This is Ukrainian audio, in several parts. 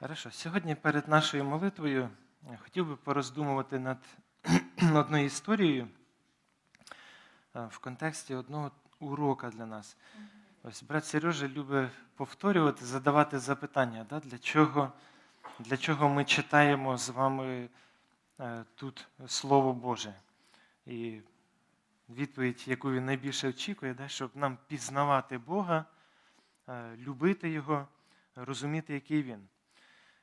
Хорошо. Сьогодні перед нашою молитвою я хотів би пороздумувати над одною історією е, в контексті одного урока для нас. Ось брат Сережа любить повторювати, задавати запитання, да, для, чого, для чого ми читаємо з вами е, тут Слово Боже. І відповідь, яку він найбільше очікує, да, щоб нам пізнавати Бога, е, любити Його, розуміти, який Він.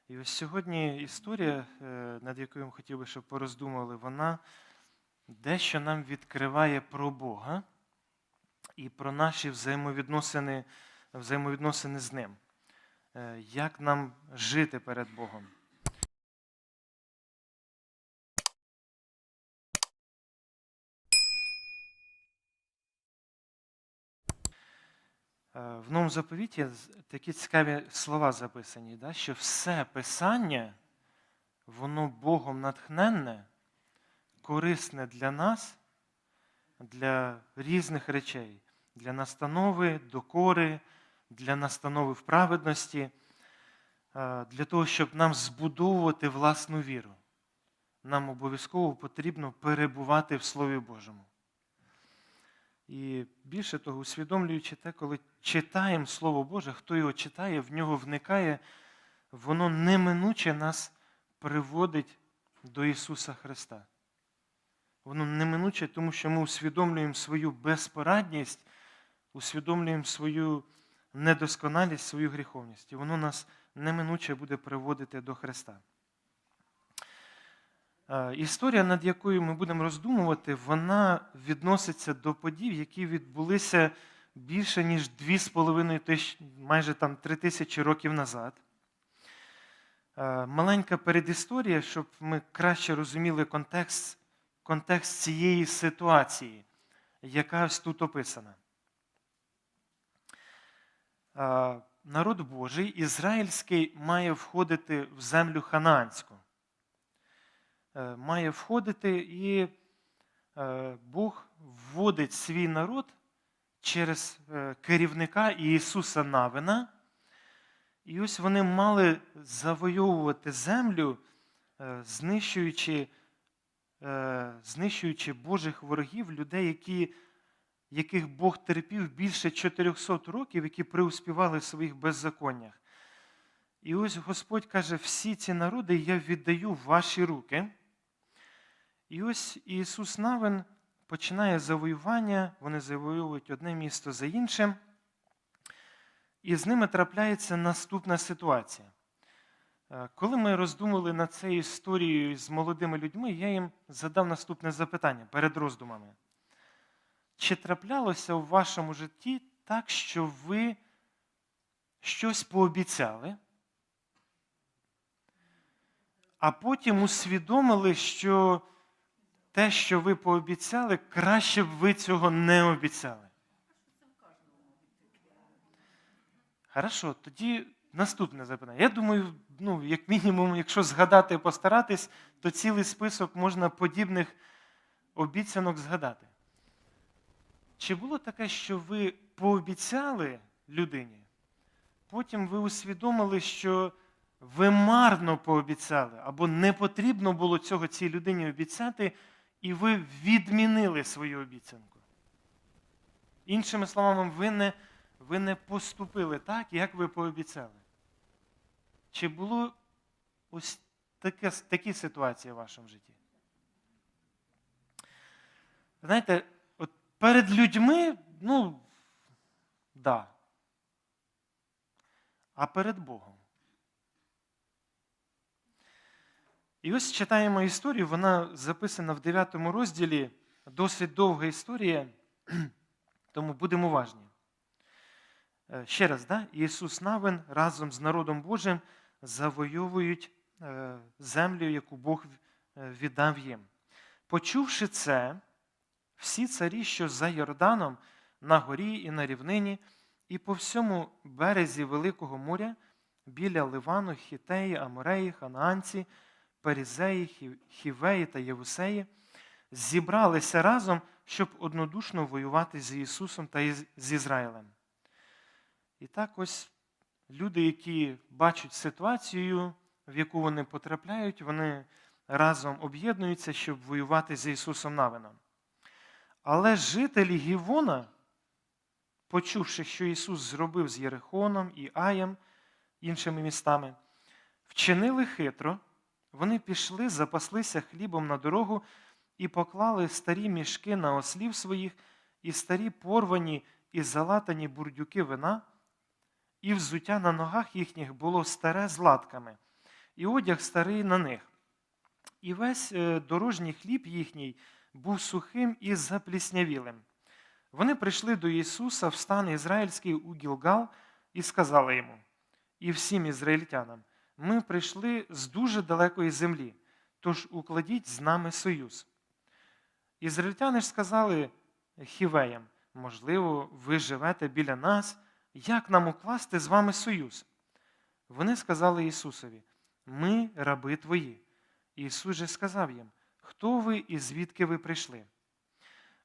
І ось сьогодні історія, е, над якою я хотів би, щоб пороздумали, вона дещо нам відкриває про Бога і про наші взаємовідносини, взаємовідносини з Ним. Е, Як нам жити перед Богом. В новому заповіті такі цікаві слова записані, да? що все писання, воно Богом натхненне, корисне для нас, для різних речей, для настанови, докори, для настанови в праведності, е, для того, щоб нам збудовувати власну віру. Нам обов'язково потрібно перебувати в Слові Божому. І більше того, усвідомлюючи те, коли читаємо Слово Боже, хто його читає, в нього вникає, воно неминуче нас приводить до Ісуса Христа. Воно неминуче, тому що ми усвідомлюємо свою безпорадність, усвідомлюємо свою недосконалість, свою гріховність. І воно нас неминуче буде приводити до Христа. Е, Історія, над якою ми будемо роздумувати, вона відноситься до подій, які відбулися більше ніж 2,5 тисячі, майже там 3 тисячі років назад. Е, Маленька передісторія, щоб ми краще розуміли контекст, контекст цієї ситуації, яка ось тут описана. Е, Народ Божий, ізраїльський, має входити в землю ханаанську е, має входити, і Бог вводить свій народ через е, керівника Ісуса Навина. І ось вони мали завойовувати землю, е, знищуючи, е, знищуючи Божих ворогів, людей, які, яких Бог терпів більше 400 років, які преуспівали в своїх беззаконнях. І ось Господь каже: всі ці народи я віддаю в ваші руки. І ось Ісус Навин починає завоювання, вони завоюють одне місто за іншим. І з ними трапляється наступна ситуація. Е, Коли ми роздумували над цією історією з молодими людьми, я їм задав наступне запитання перед роздумами. Чи траплялося у вашому житті так, що ви щось пообіцяли, а потім усвідомили, що те, що ви пообіцяли, краще б ви цього не обіцяли. Хорошо, тоді наступне запитання. Я думаю, ну, як мінімум, якщо згадати і постаратись, то цілий список можна подібних обіцянок згадати. Чи було таке, що ви пообіцяли людині, потім ви усвідомили, що ви марно пообіцяли, або не потрібно було цього цій людині обіцяти, і ви відмінили свою обіцянку. Іншими словами, ви не, ви не поступили так, як ви пообіцяли. Чи було ось таке, такі ситуації в вашому житті? Знаєте, от перед людьми, ну, да. А перед Богом. І ось читаємо історію, вона записана в 9 розділі, досить довга історія, тому будемо уважні. Е, Ще раз, да? Ісус Навин разом з народом Божим завойовують е, землю, яку Бог е, віддав їм. Почувши це, всі царі, що за Йорданом, на горі і на рівнині, і по всьому березі Великого моря, біля Ливану, Хітеї, Амореї, Ханаанці, Перізеї, Хівеї та Євусеї, зібралися разом, щоб однодушно воювати з Ісусом та з Ізраїлем. І так ось люди, які бачать ситуацію, в яку вони потрапляють, вони разом об'єднуються, щоб воювати з Ісусом Навином. Але жителі Гівона, почувши, що Ісус зробив з Єрихоном і Аєм, іншими містами, вчинили хитро, вони пішли, запаслися хлібом на дорогу і поклали старі мішки на ослів своїх, і старі порвані і залатані бурдюки вина, і взуття на ногах їхніх було старе з латками, і одяг старий на них. І весь е, дорожній хліб їхній був сухим і запліснявілим. Вони прийшли до Ісуса в стан Ізраїльський у Гілгал і сказали йому, і всім ізраїльтянам, ми прийшли з дуже далекої землі, тож укладіть з нами союз. Ізраїльтяни ж сказали хівеям, можливо, ви живете біля нас, як нам укласти з вами союз? Вони сказали Ісусові, ми раби твої. Ісус же сказав їм, хто ви і звідки ви прийшли?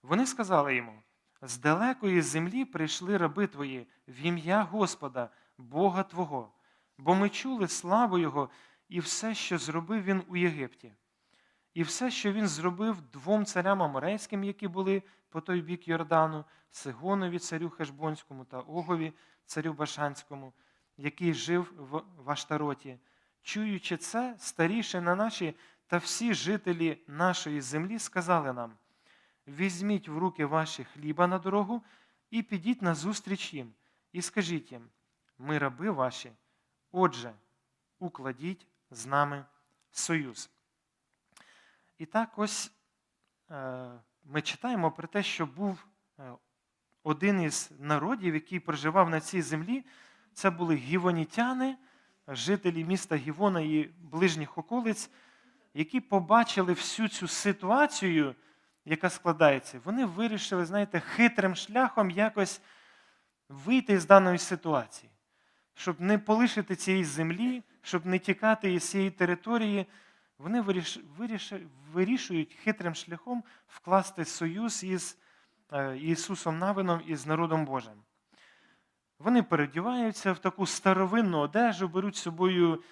Вони сказали йому, з далекої землі прийшли раби твої в ім'я Господа, Бога Твого, бо ми чули славу Його і все, що зробив Він у Єгипті, і все, що він зробив двом царям аморейським, які були по той бік Йордану, Сигонові, царю Хешбонському та Огові, царю Башанському, який жив в Аштароті. Чуючи це, старіші на наші та всі жителі нашої землі сказали нам: візьміть в руки ваші хліба на дорогу і підіть назустріч їм, і скажіть їм: ми раби ваші, отже, укладіть з нами союз. І так ось е, ми читаємо про те, що був е, один із народів, який проживав на цій землі, це були гівонітяни, жителі міста Гівона і ближніх околиць, які побачили всю цю ситуацію, яка складається. Вони вирішили, знаєте, хитрим шляхом якось вийти з даної ситуації, щоб не полишити цієї землі, щоб не тікати із цієї території. Вони виріш, виріш, вирішують хитрим шляхом вкласти союз із е, Ісусом Навином і з народом Божим. Вони передіваються в таку старовинну одежу, беруть з собою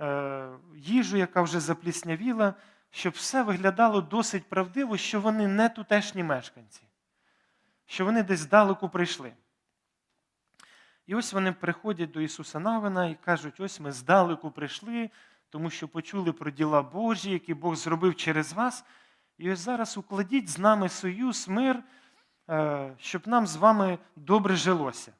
е, їжу, яка вже запліснявіла, щоб все виглядало досить правдиво, що вони не тутешні мешканці, що вони десь здалеку прийшли. І ось вони приходять до Ісуса Навина і кажуть: ось ми здалеку прийшли, тому що почули про діла Божі, які Бог зробив через вас. І ось зараз укладіть з нами союз, мир, е, щоб нам з вами добре жилося.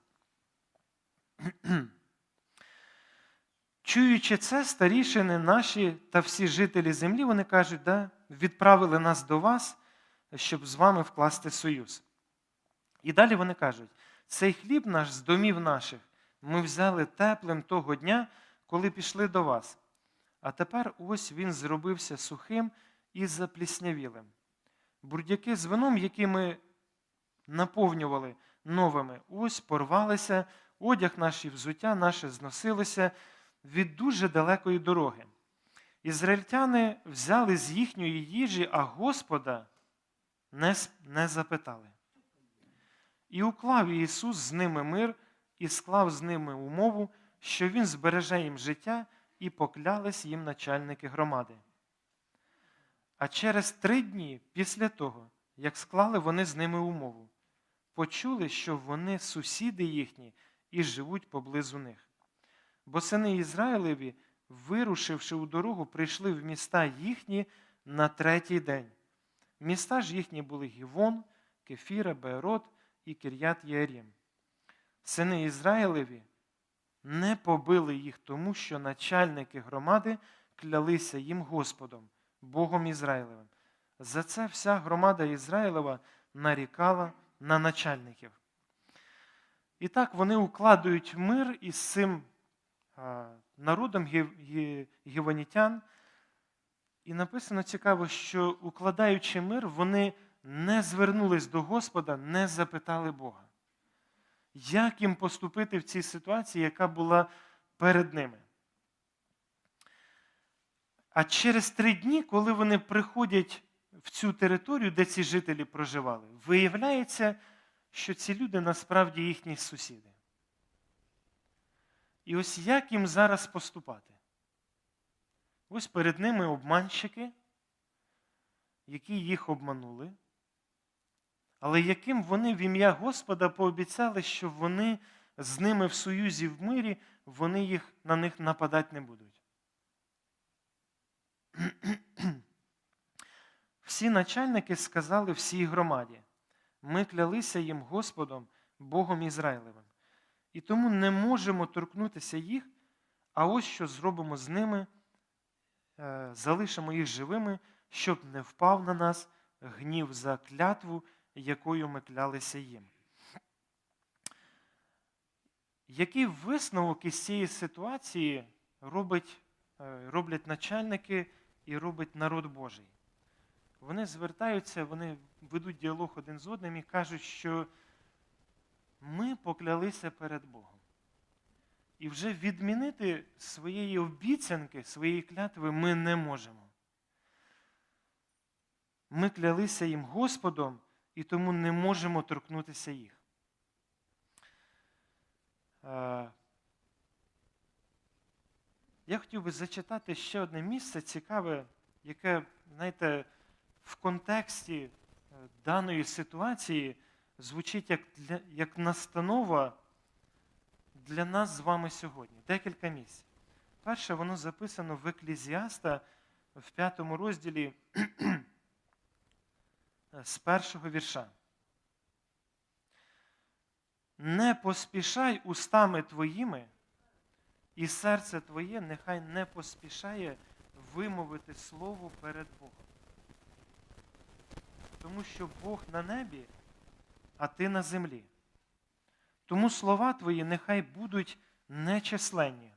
Чуючи це, старішини наші та всі жителі землі, вони кажуть, да, відправили нас до вас, щоб з вами вкласти союз. І далі вони кажуть: цей хліб наш з домів наших ми взяли теплим того дня, коли пішли до вас. А тепер ось він зробився сухим і запліснявілим. Бурдяки з вином, які ми наповнювали новими, ось порвалися, одяг наш і взуття наше зносилося від дуже далекої дороги. Ізраїльтяни взяли з їхньої їжі, а Господа не запитали. І уклав Ісус з ними мир і склав з ними умову, що Він збереже їм життя і поклялись їм начальники громади. А через три дні після того, як склали вони з ними умову, почули, що вони сусіди їхні і живуть поблизу них. Бо сини Ізраїлеві, вирушивши у дорогу, прийшли в міста їхні на третій день. Міста ж їхні були Гівон, Кефіра, Беерот і Кір'ят Єрім. Сини Ізраїлеві не побили їх, тому що начальники громади клялися їм Господом, Богом Ізраїлевим. За це вся громада Ізраїлева нарікала на начальників. І так вони укладують мир із цим народом гівонітян. І написано цікаво, що укладаючи мир, вони не звернулись до Господа, не запитали Бога. Як їм поступити в цій ситуації, яка була перед ними? А через три дні, коли вони приходять в цю територію, де ці жителі проживали, виявляється, що ці люди насправді їхні сусіди. І ось як їм зараз поступати? Ось перед ними обманщики, які їх обманули, але яким вони в ім'я Господа пообіцяли, що вони з ними в союзі в мирі, вони їх, на них нападати не будуть. Всі начальники сказали всій громаді, ми клялися їм Господом, Богом Ізраїлевим, і тому не можемо торкнутися їх, а ось що зробимо з ними, е, залишимо їх живими, щоб не впав на нас гнів за клятву, якою ми клялися їм. Який висновок із цієї ситуації робить, е, роблять начальники і робить народ Божий? Вони звертаються, вони ведуть діалог один з одним і кажуть, що ми поклялися перед Богом. І вже відмінити своєї обіцянки, своєї клятви ми не можемо. Ми клялися їм Господом і тому не можемо торкнутися їх. Е, Я хотів би зачитати ще одне місце цікаве, яке, знаєте, в контексті е, даної ситуації звучить як, для, як настанова для нас з вами сьогодні. Декілька місць. Перше, воно записано в Еклізіаста в п'ятому розділі з першого вірша. Не поспішай устами твоїми, і серце твоє нехай не поспішає вимовити слово перед Богом. Тому що Бог на небі, а ти на землі. Тому слова твої нехай будуть нечисленні.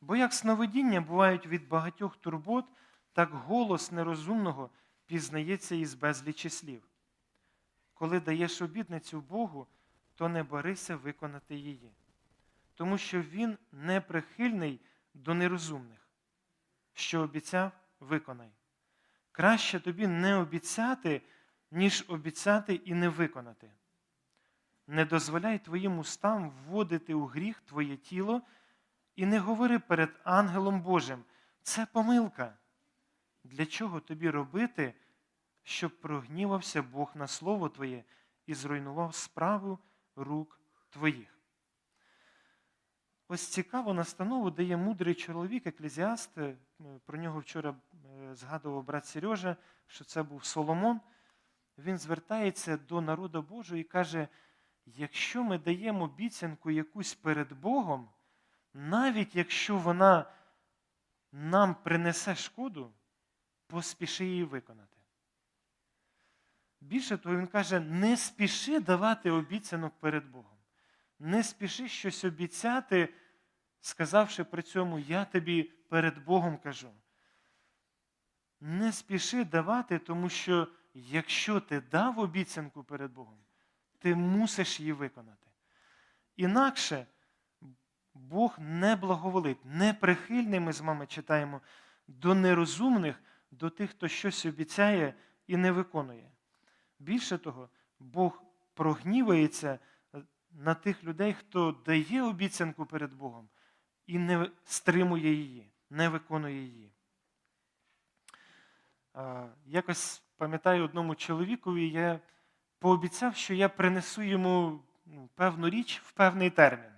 Бо як сновидіння бувають від багатьох турбот, так голос нерозумного пізнається із безлічі слів. Коли даєш обітницю Богу, то не борися виконати її, тому що Він не прихильний до нерозумних. Що обіцяв, виконай. Краще тобі не обіцяти, ніж обіцяти і не виконати. Не дозволяй твоїм устам вводити у гріх твоє тіло і не говори перед ангелом Божим. Це помилка. Для чого тобі робити, щоб прогнівався Бог на слово Твоє і зруйнував справу рук твоїх? Ось цікаву настанову дає мудрий чоловік, еклезіаст. е, Про нього вчора е, згадував брат Сережа, що це був Соломон. Він звертається до народу Божого і каже: якщо ми даємо обіцянку якусь перед Богом, навіть якщо вона нам принесе шкоду, поспіши її виконати. Більше того, він каже, не спіши давати обіцянок перед Богом. Не спіши щось обіцяти, сказавши при цьому, я тобі перед Богом кажу. Не спіши давати, тому що якщо ти дав обіцянку перед Богом, ти мусиш її виконати. Інакше Бог не благоволить, неприхильний, ми з вами читаємо, до нерозумних, до тих, хто щось обіцяє і не виконує. Більше того, Бог прогнівається на тих людей, хто дає обіцянку перед Богом і не стримує її, не виконує її. Якось пам'ятаю одному чоловікові, я пообіцяв, що я принесу йому ну, певну річ в певний термін.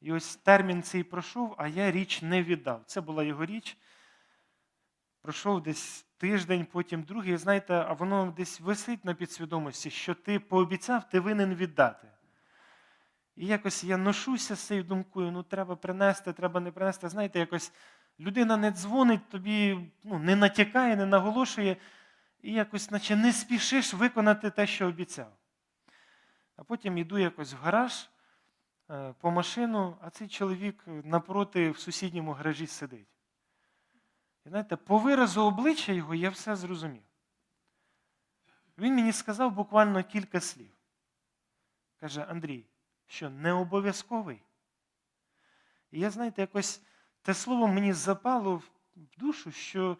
І ось термін цей пройшов, а я річ не віддав. Це була його річ. Пройшов десь тиждень, потім другий. Знаєте, а воно десь висить на підсвідомості, що ти пообіцяв, ти винен віддати. І якось я ношуся з цією думкою, ну треба принести, треба не принести. Знаєте, якось людина не дзвонить, тобі ну, не натякає, не наголошує, і якось, наче не спішиш виконати те, що обіцяв. А потім йду якось в гараж е, по машину, а цей чоловік напроти в сусідньому гаражі сидить. І знаєте, по виразу обличчя його я все зрозумів. Він мені сказав буквально кілька слів. Каже, Андрій, що не обов'язковий. І я, знаєте, якось те слово мені запало в душу, що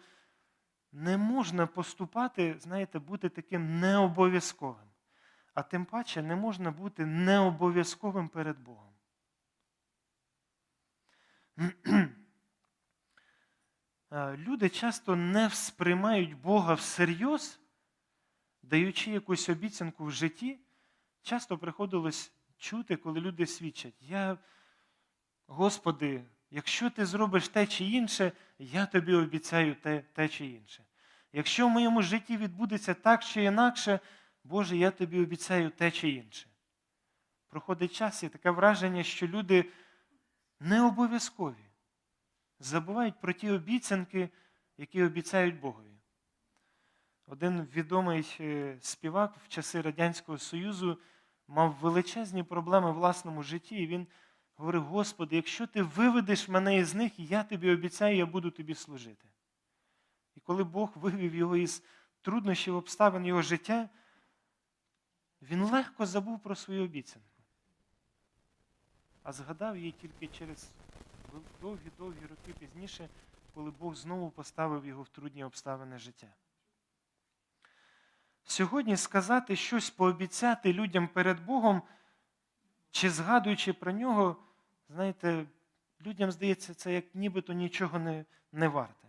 не можна поступати, знаєте, бути таким необов'язковим. А тим паче не можна бути необов'язковим перед Богом. Е, Люди часто не сприймають Бога всерйоз, даючи якусь обіцянку в житті, часто приходилось чути, коли люди свідчать: Я, Господи, якщо ти зробиш те чи інше, я тобі обіцяю те, те чи інше. Якщо в моєму житті відбудеться так чи інакше, Боже, я тобі обіцяю те чи інше. Проходить час і таке враження, що люди не обов'язкові забувають про ті обіцянки, які обіцяють Богові. Один відомий е, співак в часи Радянського Союзу мав величезні проблеми в власному житті, і він говорив: Господи, якщо ти виведеш мене із них, я тобі обіцяю, я буду тобі служити. І коли Бог вивів його із труднощів обставин його життя, він легко забув про свою обіцянку. А згадав її тільки через довгі-довгі роки пізніше, коли Бог знову поставив його в трудні обставини життя. Сьогодні сказати щось пообіцяти людям перед Богом, чи згадуючи про нього, знаєте, людям здається, це як нібито нічого не, не варте.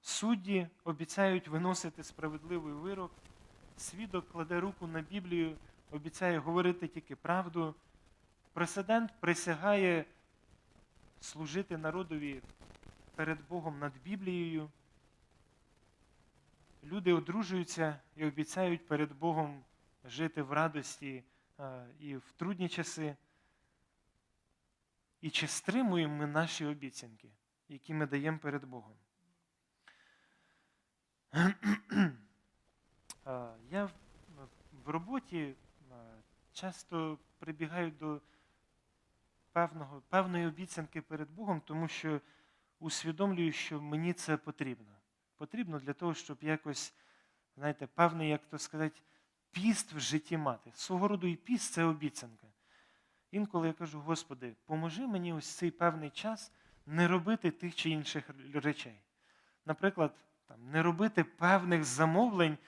Судді обіцяють виносити справедливий вирок, свідок кладе руку на Біблію, обіцяє говорити тільки правду. Президент присягає служити народові перед Богом над Біблією. Люди одружуються і обіцяють перед Богом жити в радості а, і в трудні часи. І чи стримуємо ми наші обіцянки, які ми даємо перед Богом? Я в- роботі часто прибігаю до певного, певної обіцянки перед Богом, тому що усвідомлюю, що мені це потрібно. Потрібно для того, щоб якось, знаєте, певний, як то сказати, піст в житті мати. Свого роду і піст це обіцянка. Інколи я кажу, Господи, поможи мені ось цей певний час не робити тих чи інших речей. Наприклад, там, не робити певних замовлень,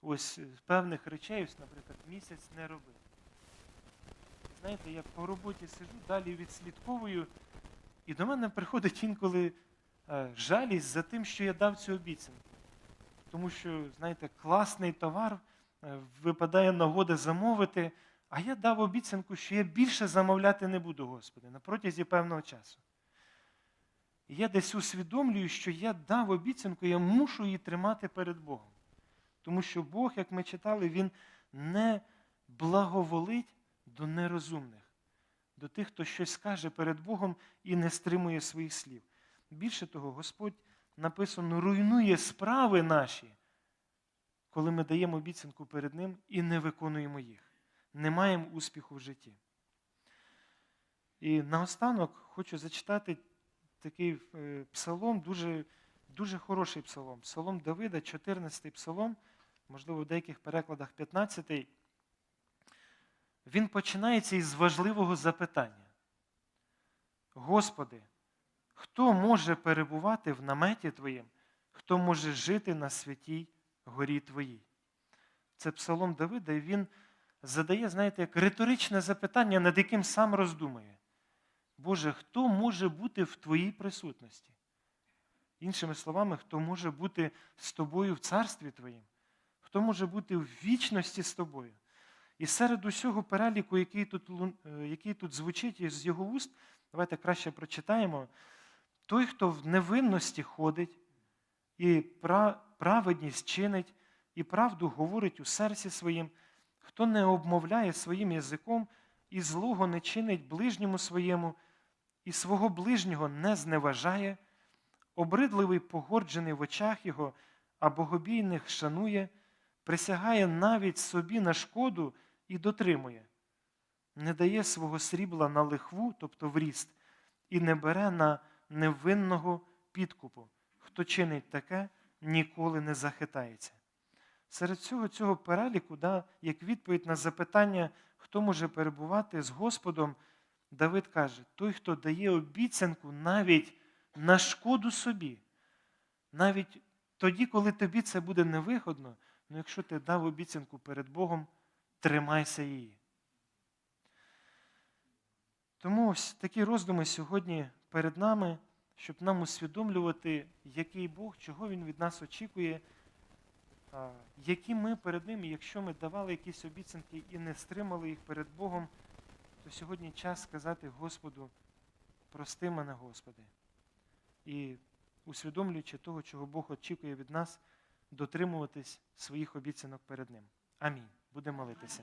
ось певних речей, ось, наприклад, місяць не робити. Знаєте, я по роботі сижу, далі відслідковую, і до мене приходить інколи е, жалість за тим, що я дав цю обіцянку. Тому що, знаєте, класний товар, е, випадає нагода замовити, а я дав обіцянку, що я більше замовляти не буду, Господи, на протязі певного часу. Я десь усвідомлюю, що я дав обіцянку, я мушу її тримати перед Богом. Тому що Бог, як ми читали, Він не благоволить до нерозумних, до тих, хто щось скаже перед Богом і не стримує своїх слів. Більше того, Господь написано, руйнує справи наші, коли ми даємо обіцянку перед Ним і не виконуємо їх, не маємо успіху в житті. І наостанок хочу зачитати такий е, псалом, дуже, дуже хороший псалом. Псалом Давида, 14 псалом, можливо, в деяких перекладах 15 він починається із важливого запитання. Господи, хто може перебувати в наметі Твоїм, хто може жити на святій горі Твоїй? Це псалом Давида, і він задає, знаєте, як риторичне запитання, над яким сам роздумує. Боже, хто може бути в Твоїй присутності? Іншими словами, хто може бути з тобою в царстві Твоїм? Хто може бути в вічності з тобою? І серед усього переліку, який тут е, який тут звучить із його уст, давайте краще прочитаємо. Той, хто в невинності ходить, і праведність чинить, і правду говорить у серці своїм, хто не обмовляє своїм язиком, і злого не чинить ближньому своєму, і свого ближнього не зневажає, обридливий погорджений в очах його, а богобійних шанує, присягає навіть собі на шкоду і дотримує, не дає свого срібла на лихву, тобто в ріст, і не бере на невинного підкупу. Хто чинить таке, ніколи не захитається. Серед цього цього переліку, да, як відповідь на запитання, хто може перебувати з Господом, Давид каже: той, хто дає обіцянку навіть на шкоду собі, навіть тоді, коли тобі це буде невигодно, ну якщо ти дав обіцянку перед Богом, тримайся її. Тому ось такі роздуми сьогодні перед нами, щоб нам усвідомлювати, який Бог, чого Він від нас очікує, які ми перед Ним, якщо ми давали якісь обіцянки і не стримали їх перед Богом, то сьогодні час сказати Господу, прости мене, Господи. І усвідомлюючи того, чого Бог очікує від нас, дотримуватись своїх обіцянок перед Ним. Амінь. Будемо молитися.